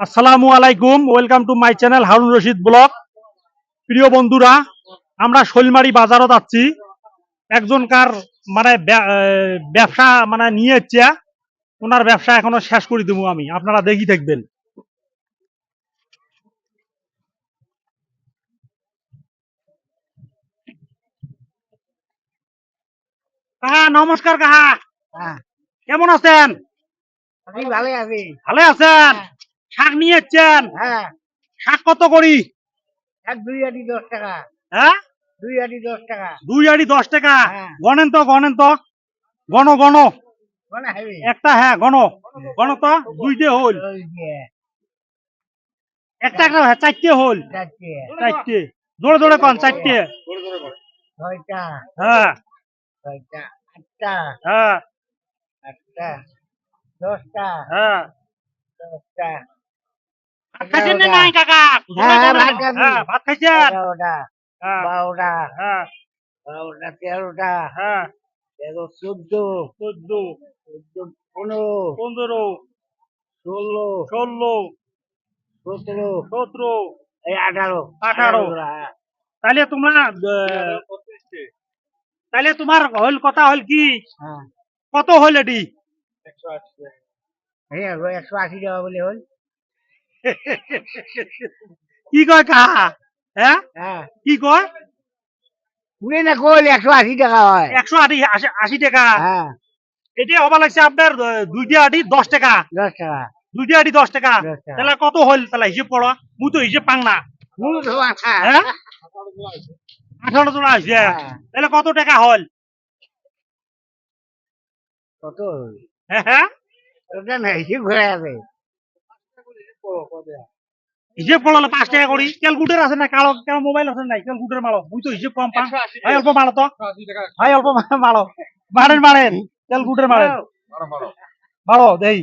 আসসালামু আলাইকুম welcome to my channel Harun Rashid blog. প্রিয় বন্ধুরা আমরা শৈলমারি বাজারত যাচ্ছি। একজনকার মানে ব্যবসা মানে নিয়ে হচ্ছে ওনার ব্যবসা এখনও শেষ করে দেবো আমি। আপনারা দেখি দেখবেন। কাহা নমস্কার কাহা। হ্যাঁ। কেমন আছেন? আমি ভালো আছি ভালো আছেন? শাক নিয়ে এসছেন হ্যাঁ। শাক কত করি? এক দুই আটি দশ টাকা। হ্যাঁ? দুই আটি দশ টাকা। দুই আড়ি দশ টাকা? হ্যাঁ। গণেন তো গণেন তো। গণ গণ। মানে একটা হ্যাঁ গণ। গণ তো দুইটে হল একটা একটা হ্যাঁ, চারটে হল চারটে। চারটে। জোরে জোরে কন চারটে। ছয়টা। হ্যাঁ। ছয়টা আটটা। হ্যাঁ। আটটা। দশটা। হ্যাঁ। দশটা। ভাত খাইছেন না নাই কাকা? হ্যাঁ, হ্যাঁ, ভাত খাইছি। হ্যাঁ ভাত খাইছেন? এগারোটা। হ্যাঁ। বারোটা। হ্যাঁ। বারোটা তেরোটা। হ্যাঁ। তেরো চোদ্দ। চোদ্দ। চোদ্দ পনেরো। পনেরো। ষোলো। ষোলো। সতেরো। সতেরো। এই আঠারো। আঠারো। তাহলে তোমরা তাহলে তোমার হল কথা হল কি? কত হল এটি? এই হলো একশো আশি টাকা বলে হল। কি কয় কাহা হ্যাঁ? হ্যাঁ। কি কয় শুনে না কইল একশো আশি টাকা হয়। একশো আশি আশি- আশি টাকা। হ্যাঁ। এটা হবা লাগছে আপনার দুইটা আটি দশ টাকা। দশ টাকা। দুইটা আটি দশ টাকা। তাহলে কত হল তাহলে হিসেব করো। মুই তো হিসেব পাং না। হ্যাঁ? আঠারো জন আসছে হ্যাঁ। তাহলে কত টাকা হল কত হ্যাঁ? হ্যাঁ ওটা না হিসেব ঘুরে আছে হিসেব করলে পাঁচ টাকা করি। ক্যালকুলেটার আছে না কালো কালো মোবাইল আছে নাই ক্যালকুলেটার মালো। মুই তো হিসেব কম পাং ভাই অল্প মালো তো। ভাই অল্প মালো। মারেন মারেন। ক্যালকুলেটার মারেন। মারো। দেই।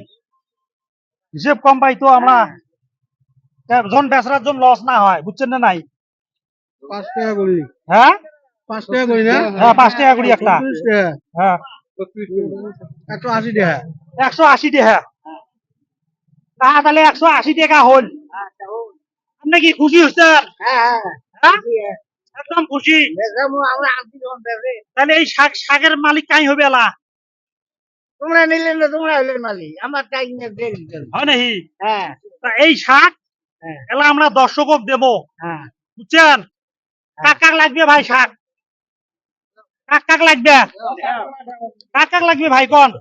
হিসেব কম পাই তো আমরা। জন বেচরার জন লস না হয় বুঝছেন না নাই? পাঁচ টাকা করি। হ্যাঁ? পাঁচ টাকা করি না? হ্যাঁ পাঁচ টাকা করি একটা। হ্যাঁ। একশো আশি টাকা। একশো আশি টাকা। তা তাহলে একশো আশি টাকা হল। আপনি কি খুশি হচ্ছেন? হ্যাঁ। হ্যাঁ হ্যাঁ একদম খুশি। তাহলে এই শাক শাকের মালিক কাই হবে এলা? তোমরা নিলে না তোমরা হলে মালিক। আমার টাইম। হয় নাকি? হ্যাঁ। তা এই শাক হ্যাঁ। এলা আমরা দর্শকক দেব। হ্যাঁ। বুঝছেন? কাক কাক লাগবে ভাই শাক? কাক কাক লাগবে? কাক কাক লাগবে ভাই, কোন?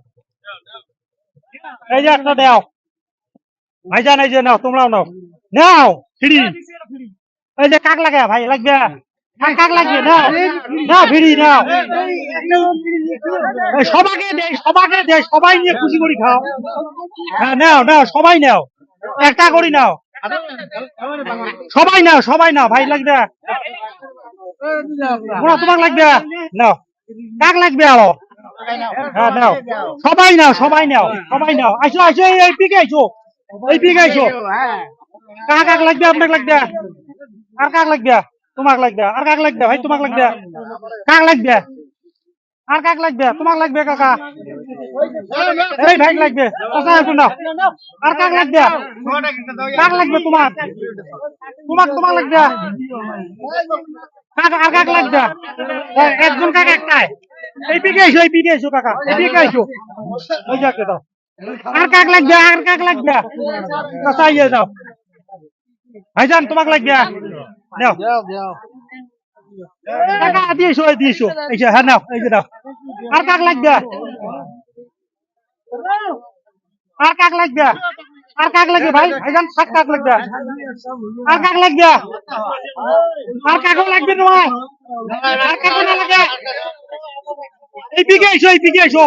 এই যে একটা দাও। ভাইজান, এই যে নাও, তোমরাও নাও। নাও ফ্রি এই যে কাক লাগে, ভাই, লাগবে? কাক কাক লাগবে, নাও। নাও ফ্রি নাও। এই সবাইকে দে সবাইকে দে, সবাই নিয়ে খুশি করি খাও। হ্যাঁ নাও নাও, সবাই নাও। একটা করি নাও। সবাই নাও সবাই নাও, ভাই, লাগবে? তোমাক লাগবে? নাও। কাক লাগবে আরও? হ্যাঁ নাও। সবাই নাও সবাই নাও সবাই নাও। আইসো আইসো এই- পিকে আইসো এই পিকে আইসো কাক কাক লাগবে? আপনাকে লাগবে? আর কাক লাগবে? তোমাক লাগবে? আর কাক লাগবে? ভাই, তোমাক লাগবে? কাক লাগবে? আর কাক লাগবে? তোমাক লাগবে কাকা? এই ভাই লাগবে। কাকা একটু নাও আর কাক লাগবে? কাক লাগবে তোমার তোমাক তোমাক লাগবে? কাক, আর কাক লাগবে? একজন কাক একটাই। এই পিকে আইসো এই পিকে কাকা। এই পিকে আইসো ওই যাকে দাও। আর কাক লাগবে? আর কাক লাগবে? কাকা ইয়ে দাও ভাইজান, তোমাক লাগবে? নাও। কাকা দিয়েছ দিয়েছ। এই হ্যাঁ নাও, এই যে নাও। আর কাক লাগবে? আর কাক লাগবে? আর কাক লাগবে, ভাই? ভাইজান শাক কাক লাগবে? আর কাক লাগবে? আর কাকও লাগবে তোমার আর কাকও না লাগে? এই পিকে এসো, এই পিকে এসো।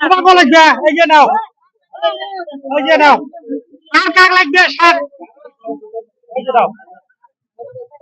তোমাকে লাগবে? এই যে নাও। এই যে নাও। আর কাক লাগবে? শাক এই যে নাও।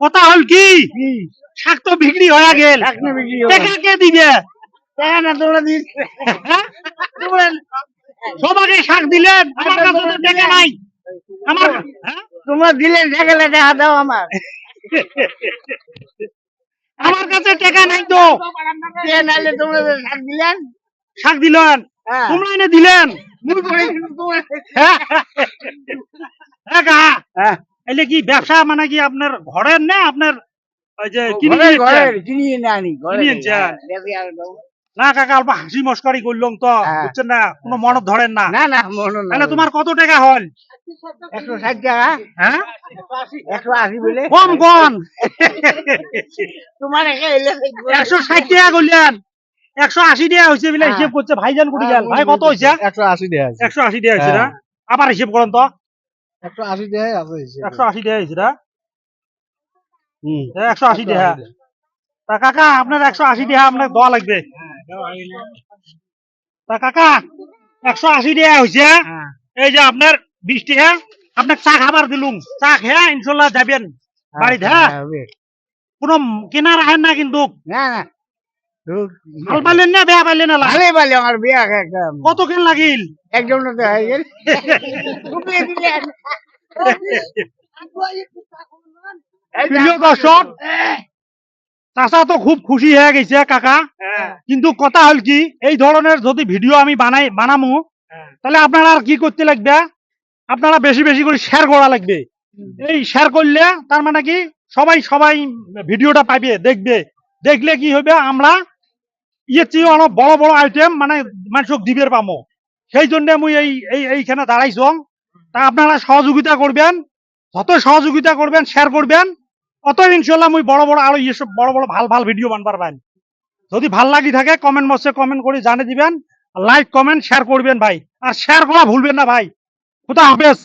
কথা হল কি? শাক তো বিক্রি হয়ে গেল। টাকা কে দিবে? টাকা না তোমরা দিস? তোমরা সবাইকে শাক দিলেন আমার কাছে টাকা নাই। আমার? তোমরা দিলে টাকা টাকা দাও আমার আমার কাছে টাকা নাই তো। তোমরা শাক দিলেন? শাক দিলেন। তোমরা এনে দিলেন। হ্যাঁ হ্যাঁ হ্যাঁ এলে কি ব্যবসা মানে কি আপনার ঘরের না আপনার ওই যে কিনে ঘরের নিয়েছেন? ঘরের কিনিয়ে না আনি কাকা অল্প হাসি মস্কারি করলাম তো হ্যাঁ। বুঝছেন না? কোনো মনত ধরেন না। না না তাহলে তোমার কত টাকা হল? একশো ষাট টাকা। হ্যাঁ? একশো আশি বলে। কম কম। তোমার একশো ষাট টাকা করলেন। একশো আশি টাকা হয়েছে বলে হ্যাঁ। হিসেব করছে ভাইজান কুটি গেল। ভাই কত হয়েছে? একশো আশি দেয়া আছে একশো আশি টাকা হয়েছে না? হ্যাঁ। আবার হিসেব করেন তো। একশো আশি দেয়াই আছে হিসেবে। একশো আশি টাকা হয়েছে না? হুম। একশো আশি টাকা তা কাকা আপনার একশো আশি টাকা আপনার দেওয়া লাগবে। তা কাকা একশো আশি টাকা হয়েছে হ্যাঁ। এই যে আপনার টাকা আপনার চা খাবার দিলুম। চা খেয়ে ইনশাল্লাহ যাবেন বাড়িতে হ্যাঁ। কোনো কেনার আহেন না কিন্তু। না না। ধুর। পাইলেন না বেয়া পাইলেন না? ভালোই ভালো আমার বিয়া কত কেন লাগিল? একজন তো হয়ে গেল। উপরে দিলেন। এই যে- প্রিয় দর্শক চাচা তো খুব খুশি হয়ে গেছে কাকা। হ্যাঁ, কিন্তু কথা হল কি এই ধরনের যদি ভিডিও আমি বানাই বানামু হ্যাঁ। তাহলে আপনারা আর কি করতে লাগবে? আপনারা বেশি বেশি করে শেয়ার করা লাগবে। এই শেয়ার করলে তার মানে কি সবাই সবাই ভিডিওটা পাবে দেখবে। দেখলে কি হবে আমরা অনেক বড় বড় আইটেম মানে মানুষক দিবের পামো। সেই জন্য এই এই, এইখানে দাঁড়াইছ তা আপনারা সহযোগিতা করবেন, যত সহযোগিতা করবেন শেয়ার করবেন, অত ইনশাল্লাহ মুই বড় বড় আরও ইয়ে সব বড় বড় ভালো ভালো ভিডিও বানবার পাইন যদি ভালো লাগি থাকে কমেন্ট বক্সে কমেন্ট করে জানিয়ে দিবেন লাইক কমেন্ট শেয়ার করবেন ভাই। আর শেয়ার করা ভুলবেন না ভাই। খুদা হাফেজ।